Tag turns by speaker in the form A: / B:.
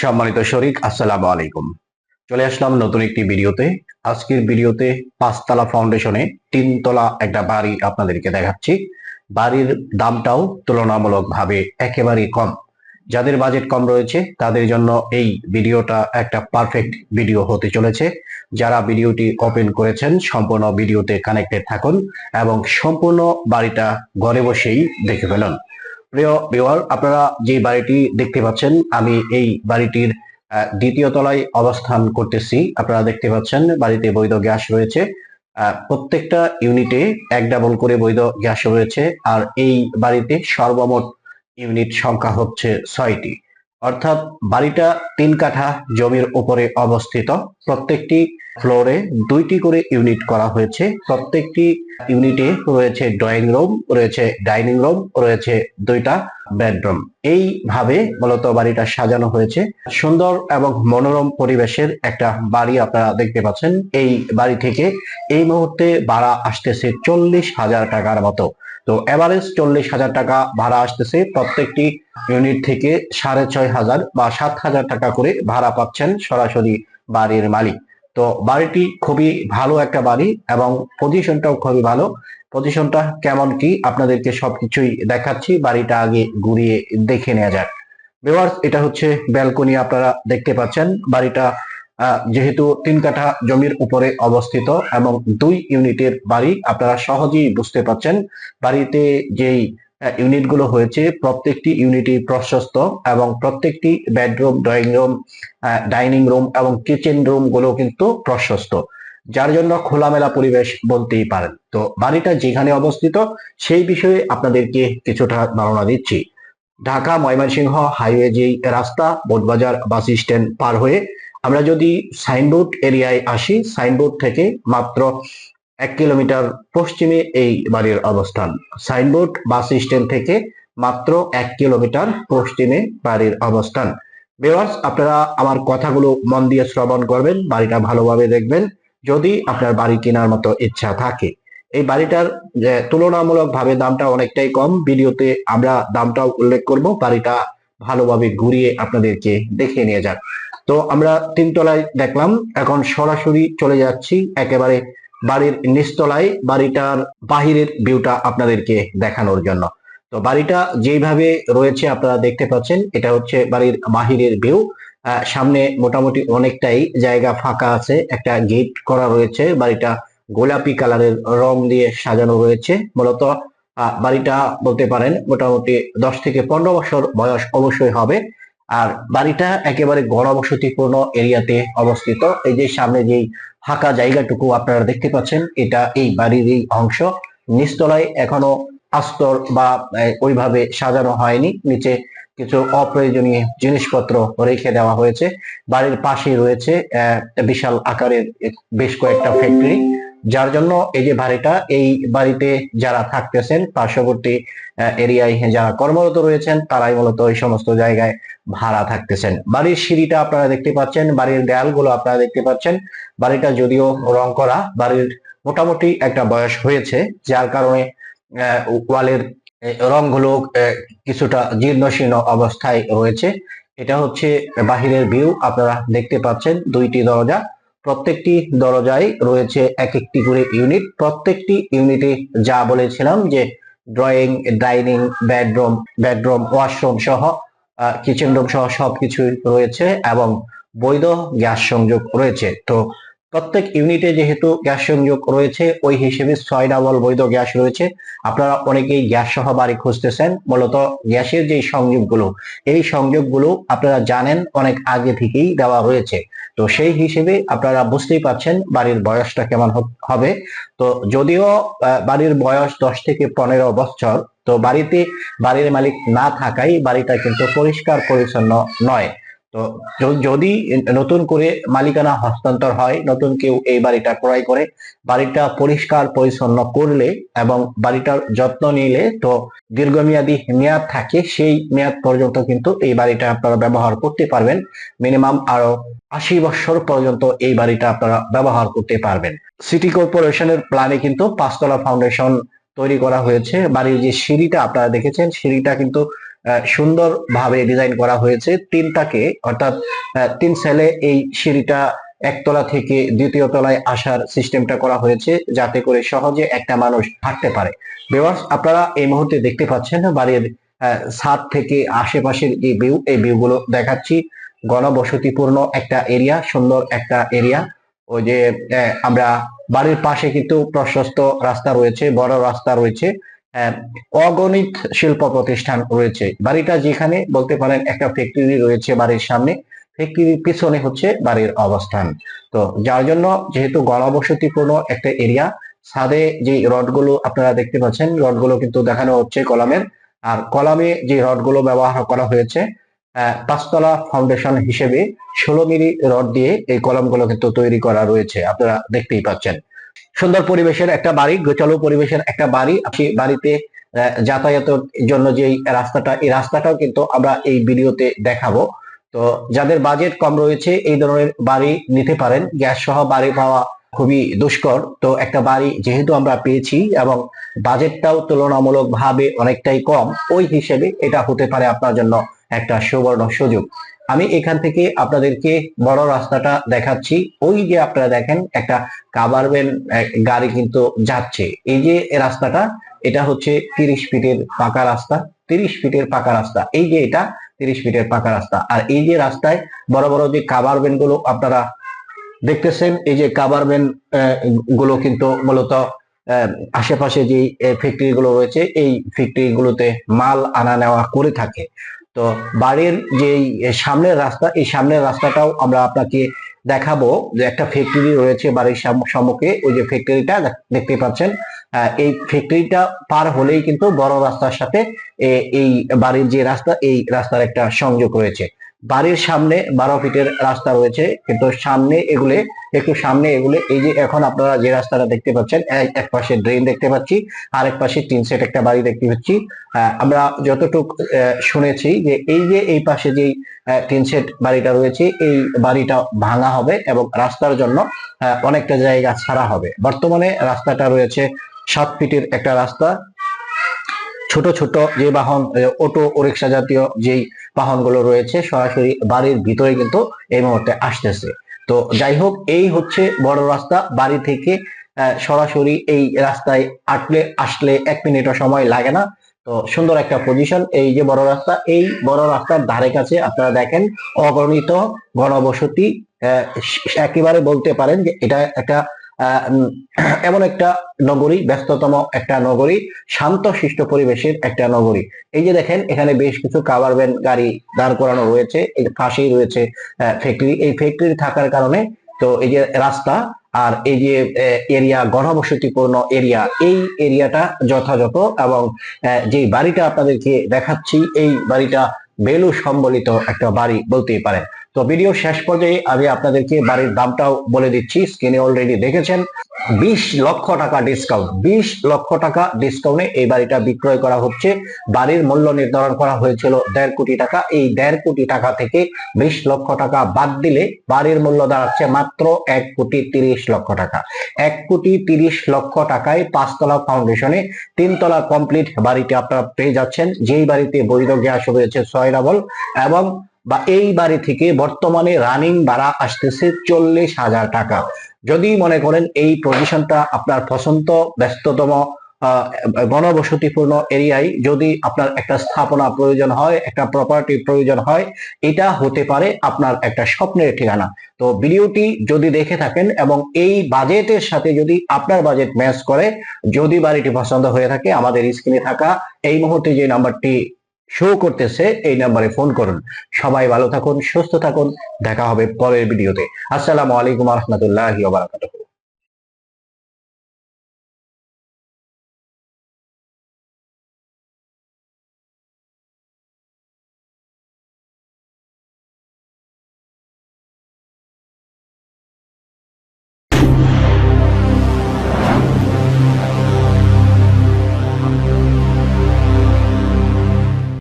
A: সম্মানিত শরিক, আসসালামু আলাইকুম। চলে আসলাম নতুন একটি ভিডিওতে। আজকের ভিডিওতে পাঁচতলা ফাউন্ডেশনে তিনতলা একটা বাড়ি আপনাদেরকে দেখাচ্ছি। বাড়ির দামটাও তুলনামূলকভাবে একেবারেই কম। যাদের বাজেট কম রয়েছে, তাদের জন্য এই ভিডিওটা একটা পারফেক্ট ভিডিও হতে চলেছে। যারা ভিডিওটি ওপেন করেছেন, সম্পূর্ণ ভিডিওতে কানেক্টেড থাকুন এবং সম্পূর্ণ বাড়িটা ঘরে বসেই দেখে ফেলুন। প্রিয় বিওয়ার আপনারা যে বাড়িটি দেখতে পাচ্ছেন, আমি এই বাড়িটির দ্বিতীয় তলায় অবস্থান করতেছি। আপনারা দেখতে পাচ্ছেন, বাড়িতে বৈধ গ্যাস রয়েছে। প্রত্যেকটা ইউনিটে এক ডাবল করে বৈধ গ্যাস রয়েছে। আর এই বাড়িতে সর্বমোট ইউনিট সংখ্যা হচ্ছে ছয়টি। অর্থাৎ বাড়িটা তিন কাঠা জমির উপরে অবস্থিত। প্রত্যেকটি ফ্লোরে দুইটি করে ইউনিট করা হয়েছে। প্রত্যেকটি ইউনিটে রয়েছে ড্রয়িং রুম, রয়েছে ডাইনিং রুম, রয়েছে দুইটা বেডরুম। এইভাবে মূলত বাড়িটা সাজানো হয়েছে। সুন্দর এবং মনোরম পরিবেশের একটা বাড়ি আপনারা দেখতে পাচ্ছেন। এই বাড়ি থেকে এই মুহূর্তে ভাড়া আসতেছে চল্লিশ হাজার টাকার মতো। তো এভারেজ চল্লিশ হাজার টাকা ভাড়া আসতেছে। প্রত্যেকটি ইউনিট থেকে সাড়ে ছয় হাজার বা সাত হাজার টাকা করে ভাড়া পাচ্ছেন সরাসরি বাড়ির মালিক। তো বাড়িটি খুবই ভালো একটা বাড়ি এবং পজিশনটাও খুবই ভালো। পজিশনটা কেমন কি আপনাদেরকে সবকিছুই দেখাচ্ছি, বাড়িটা আগে ঘুরিয়ে দেখে নেওয়া যাক। ভিউয়ার্স এটা হচ্ছে ব্যালকনি আপনারা দেখতে পাচ্ছেন। বাড়িটা যেহেতু তিন কাঠা জমির উপরে অবস্থিত এবং দুই ইউনিটের বাড়ি আপনারা সহজেই বুঝতে পাচ্ছেন বাড়িতে যেই ইউনিটগুলো হয়েছে, প্রত্যেকটি ইউনিটই প্রশস্ত এবং প্রত্যেকটি bedroom, drawing room dining room এবং কিচেন রুমগুলো কিন্তু প্রশস্ত, যার জন্য খোলামেলা পরিবেশ বলতেই পারেন। তো বাড়িটা যেখানে অবস্থিত, সেই বিষয়ে আপনাদেরকে কিছুটা ধারণা দিচ্ছি। ঢাকা ময়মনসিংহ হাইওয়ে যেই রাস্তা, বোটবাজার বাস স্ট্যান্ড পার হয়ে আমরা যদি সাইনবোর্ড এরিয়ায় আসি, সাইনবোর্ড থেকে মাত্র এক কিলোমিটার পশ্চিমে এই বাড়ির অবস্থান। সাইনবোর্ড বাস স্ট্যান্ড থেকে মাত্র এক কিলোমিটার পশ্চিমে বাড়ির অবস্থান। ভিউয়ার্স, আপনারা আমার কথাগুলো মন দিয়ে শ্রবণ করবেন, বাড়িটা ভালোভাবে দেখবেন, যদি আপনার বাড়ি কেনার মতো ইচ্ছা থাকে। এই বাড়িটার, যে তুলনামূলক ভাবে দামটা অনেকটাই কম। ভিডিওতে আমরা দামটাও উল্লেখ করব, বাড়িটা ভালোভাবে ঘুরিয়ে আপনাদেরকে দেখে নিয়ে যাক। তো আমরা তিনতলায় দেখলাম, এখন সরাসরি চলে যাচ্ছি একেবারে বাড়ির নিচতলায়, বাড়িটার বাহিরের ভিউটা আপনাদেরকে দেখানোর জন্য। তো বাড়িটা যেইভাবে রয়েছে আপনারা দেখতে পাচ্ছেন, এটা হচ্ছে বাড়ির বাহিরের ভিউ সামনে মোটামুটি অনেকটাই জায়গা ফাঁকা আছে, একটা গেট করা রয়েছে, বাড়িটা গোলাপি কালারের রং দিয়ে সাজানো রয়েছে। মূলত বাড়িটা বলতে পারেন মোটামুটি দশ থেকে পনেরো বছর বয়স অবশ্যই হবে। আর বাড়িটা একেবারে গণবসতিপূর্ণ এরিয়াতে অবস্থিত। এই যে সামনে যেই ফাঁকা জায়গাটুকু আপনারা দেখতে পাচ্ছেন, এটা এই বাড়ির এই অংশ। নিচতলায় এখনও আস্তর বা ওইভাবে সাজানো হয়নি। নিচে কিছু অপ্রয়োজনীয় জিনিসপত্র রেখে দেওয়া হয়েছে। বাড়ির পাশেই রয়েছে বিশাল আকারের বেশ কয়েকটা ফ্যাক্টরি যার জন্য এই যে বাড়িটা, এই বাড়িতে যারা থাকতেছেন, পার্শ্ববর্তী এরিয়ায় যারা কর্মরত রয়েছেন, তারাই মূলত এই সমস্ত জায়গায় ভাড়া থাকতেছেন। বাড়ির সিঁড়িটা আপনারা দেখতে পাচ্ছেন, বাড়ির দেয়ালগুলো আপনারা দেখতে পাচ্ছেন। বাড়িটা যদিও রং করা, বাড়ির মোটামুটি একটা বয়স হয়েছে, যার কারণে ওয়ালের রংগুলো কিছুটা জীর্ণশীর্ণ অবস্থায় রয়েছে। এটা হচ্ছে বাহিরের ভিউ, আপনারা দেখতে পাচ্ছেন, দুইটি দরজা। প্রত্যেকটি দরজায় রয়েছে এক একটি করে ইউনিট প্রত্যেকটি ইউনিটে যা বলেছিলাম যে drawing dining bedroom bedroom washroom সহ কিচেন রুম সহ সবকিছু রয়েছে এবং বৈধ গ্যাস সংযোগ রয়েছে। তো প্রত্যেক ইউনিটে যেহেতু গ্যাস সংযোগ রয়েছে, ওই হিসেবে ছয় ডাবল বৈধ গ্যাস রয়েছে। আপনারা অনেকেই গ্যাস সহ বাড়ি খুঁজতেছেন, মূলত গ্যাসের যে সংযোগগুলো, এই সংযোগগুলো আপনারা জানেন, অনেক আগে থেকেই দেওয়া হয়েছে। তো সেই হিসেবে আপনারা বুঝতেই পাচ্ছেন বাড়ির বয়সটা কেমন হবে। তো যদিও বাড়ির বয়স দশ থেকে পনেরো বছর, তো বাড়িতে বাড়ির মালিক না থাকাই বাড়িটা কিন্তু পরিষ্কার পরিচ্ছন্ন নয়। তো যদি নতুন করে মালিকানা হস্তান্তর হয়, নতুন কেউ এই বাড়িটা ক্রয় করে, বাড়িটা পরিষ্কার পরিচ্ছন্ন করলে এবং বাড়িটার যত্ন নিলে তো দীর্ঘমেয়াদী মেয়াদ থাকে, সেই মেয়াদ পর্যন্ত কিন্তু এই বাড়িটা আপনারা ব্যবহার করতে পারবেন। মিনিমাম আরও আশি বছর পর্যন্ত এই বাড়িটা আপনারা ব্যবহার করতে পারবেন। সিটি কর্পোরেশনের প্ল্যানে কিন্তু পাঁচতলা ফাউন্ডেশন তৈরি করা হয়েছে। বাড়ির যে সিঁড়িটা আপনারা দেখেছেন, সিঁড়িটা কিন্তু সুন্দর ভাবে ডিজাইন করা হয়েছে। তিনটাকে, অর্থাৎ তিন সেলে এই সিঁড়িটা একতলা থেকে দ্বিতীয় তলায় আসার সিস্টেমটা করা হয়েছে যাতে করে সহজে একটা মানুষ হাঁটতে পারে। ভিউয়ার্স আপনারা এই মুহূর্তে দেখতে পাচ্ছেন বাড়ির ছাদ থেকে আশেপাশের যে ভিউ এই ভিউ গুলো দেখাচ্ছি। ঘনবসতিপূর্ণ একটা এরিয়া সুন্দর একটা এরিয়া ওই যে আমরা বাড়ির পাশে কিন্তু প্রশস্ত রাস্তা রয়েছে, বড় রাস্তা রয়েছে। অগণিত শিল্প প্রতিষ্ঠান রয়েছে। বাড়িটা যেখানে বলতে পারেন একটা ফ্যাক্টরি রয়েছে বাড়ির সামনে। ফ্যাক্টরির পিছনে হচ্ছে বাড়ির অবস্থান। তো যার জন্য যেহেতু গণবসতিপূর্ণ একটা এরিয়া ছাদে যে রডগুলো আপনারা দেখতে পাচ্ছেন, রডগুলো কিন্তু দেখানো হচ্ছে কলামের। আর কলামে যে রডগুলো ব্যবহার করা হয়েছে পাঁচতলা ফাউন্ডেশন হিসেবে ষোলো মিলি রড দিয়ে এই কলামগুলো কিন্তু তৈরি করা রয়েছে। আপনারা দেখতেই পাচ্ছেন। সুন্দর পরিবেশের একটা বাড়ি, গোচালো পরিবেশের একটা বাড়ি। সেই বাড়িতে যাতায়াতের জন্য যে রাস্তাটা, এই রাস্তাটাও কিন্তু আমরা এই ভিডিওতে দেখাবো। তো যাদের বাজেট কম রয়েছে, এই ধরনের বাড়ি নিতে পারেন। গ্যাস সহ বাড়ি পাওয়া খুবই দুষ্কর। তো একটা বাড়ি যেহেতু আমরা পেয়েছি এবং বাজেটটাও তুলনামূলক ভাবে অনেকটাই কম, ওই হিসেবে এটা হতে পারে আপনার জন্য একটা সুবর্ণ সুযোগ। আমি এখান থেকে আপনাদেরকে বড় রাস্তাটা দেখাচ্ছি। ওই যে আপনারা দেখেন, একটা কাভার ভ্যান গাড়ি কিন্তু যাচ্ছে। এই যে রাস্তাটা, এটা হচ্ছে তিরিশ ফিটের পাকা রাস্তা। তিরিশ ফিটের পাকা রাস্তা। এই যে এটা, তিরিশ ফিটের পাকা রাস্তা। আর এই যে রাস্তায় বড় বড় যে কাভার ভ্যানগুলো আপনারা দেখতেছেন, এই যে কাভার ভ্যানগুলো কিন্তু মূলত আশেপাশে যে ফ্যাক্টরি গুলো রয়েছে, এই ফ্যাক্টরি গুলোতে মাল আনা নেওয়া করে থাকে। তো বাড়ির যে সামনের রাস্তা, এই সামনের রাস্তাটাও আমরা আপনাকে দেখাবো যে একটা ফ্যাক্টরি রয়েছে বাড়ির সাম- সম্মুখে, ওই যে ফ্যাক্টরিটা দেখতে পাচ্ছেন। এই ফ্যাক্টরিটা পার হলেই কিন্তু বড় রাস্তার সাথে এই বাড়ির যে রাস্তা, এই রাস্তার একটা সংযোগ রয়েছে। বাড়ির সামনে বারো ফিটের রাস্তা রয়েছে, কিন্তু সামনে এগুলে, একটু সামনে এগুলে, এই যে এখন আপনারা যে রাস্তাটা দেখতে পাচ্ছেন এক- পাশে ড্রেন দেখতে পাচ্ছি আর এক পাশে টিন সেট একটা বাড়ি দেখতে পাচ্ছি। আমরা যতটুকু শুনেছি যে এই যে এই পাশে যে টিন সেট বাড়িটা রয়েছে, এই বাড়িটা ভাঙা হবে এবং রাস্তার জন্য অনেকটা জায়গা ছাড়া হবে। বর্তমানে রাস্তাটা রয়েছে সাত ফিটের একটা রাস্তা ছোট ছোট যে বাহন অটো ও রিক্সা জাতীয় যেই বাহনগুলো রয়েছে, সরাসরি বাড়ির ভিতরে কিন্তু এই মুহূর্তে আসতেছে। তো যাই হোক, এই হচ্ছে বড় রাস্তা। বাড়ি থেকে সরাসরি এই রাস্তায় আটলে, আসলে এক মিনিটও সময় লাগে না। তো সুন্দর একটা পজিশন এই যে বড় রাস্তা, এই বড় রাস্তার ধারে কাছে আপনারা দেখেন, অগণিত গণবসতি একেবারে বলতে পারেন যে এটা একটা এমন একটা নগরী, ব্যস্ততম একটা নগরী, শান্ত শিষ্ট পরিবেশের একটা নগরী। এই যে দেখেন, এখানে বেশ কিছু কাভার ভ্যান গাড়ি দাঁড় করানো রয়েছে এর পাশেই রয়েছে ফ্যাক্টরি এই ফ্যাক্টরি থাকার কারণে তো এই যে রাস্তা আর এই যে এরিয়া গণবসতিপূর্ণ এরিয়া এই এরিয়াটা যথাযথ এবং যে বাড়িটা আপনাদেরকে দেখাচ্ছি, এই বাড়িটা বেলু সম্বলিত একটা বাড়ি বলতেই পারেন। তো ভিডিও শেষ পর্যায়ে আমি আপনাদেরকে বাড়ির দামটাও বলে দিচ্ছি। স্ক্রিনে অলরেডি দেখেছেন, বিশ লক্ষ টাকা ডিসকাউন্ট বিশ লক্ষ টাকা ডিসকাউন্টে এই বাড়িটা বিক্রয় করা হচ্ছে। বাড়ির মূল্য নির্ধারণ করা হয়েছিল দেড় কোটি টাকা। এই দেড় কোটি টাকা থেকে বিশ লক্ষ টাকা বাদ দিলে বাড়ির মূল্য দাঁড়াচ্ছে মাত্র এক কোটি তিরিশ লক্ষ টাকা। এক কোটি তিরিশ লক্ষ টাকায় পাঁচতলা ফাউন্ডেশনে তিনতলা কমপ্লিট বাড়িটি আপনারা পেয়ে যাচ্ছেন। যেই বাড়িতে বৈধ গ্যাস রয়েছে ছয় ডাবল এবং বা এই বাড়ি থেকে বর্তমানে রানিং ভাড়া আসতেছে চল্লিশ হাজার টাকা। যদি মনে করেন এই পজিশনটা আপনার পছন্দ ব্যস্ততম আহ, ঘনবসতিপূর্ণ এরিয়ায় যদি আপনার একটা স্থাপনা প্রয়োজন হয় একটা প্রপার্টি প্রয়োজন হয় এটা হতে পারে আপনার একটা স্বপ্নের ঠিকানা। তো ভিডিওটি যদি দেখে থাকেন এবং এই বাজেটের সাথে যদি আপনার বাজেট ম্যাচ করে যদি বাড়িটি পছন্দ হয়ে থাকে আমাদের স্ক্রিনে থাকা এই মুহূর্তে যে নাম্বারটি শো করতেছে, এই নাম্বারে ফোন করুন। সবাই ভালো থাকুন, সুস্থ থাকুন। দেখা হবে পরের ভিডিওতে আসসালামু আলাইকুম রহমতুল্লাহ বারাকাতুহু।